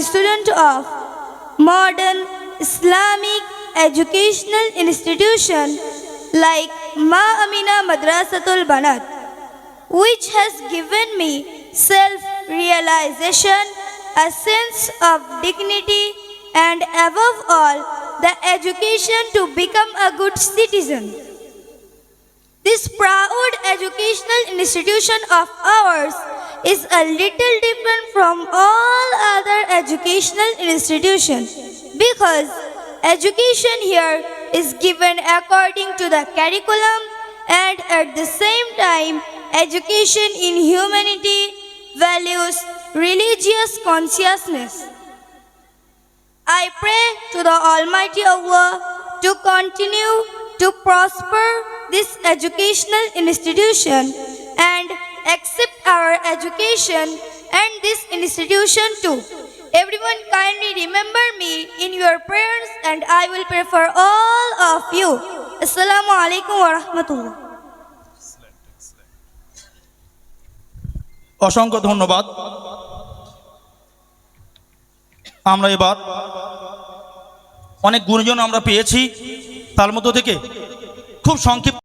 student of modern Islamic educational institution like Ma Amina Madrasatul Banat, which has given me self-realization, a sense of dignity, and above all, the education to become a good citizen. This proud educational institution of ours is a little different from all other educational institutions because education here is given according to the curriculum and at the same time education in humanity, values, religious consciousness. I pray to the Almighty Allah to continue to prosper this educational institution accept our education and this institution too. Everyone kindly remember me in your prayers and I will pray for all of you. Assalamu alaikum wa rahmatullah. অসংখ্য ধন্যবাদ আমরা এবার অনেক গুণজন আমরা পেয়েছি তার মধ্য থেকে খুব সংক্ষিপ্ত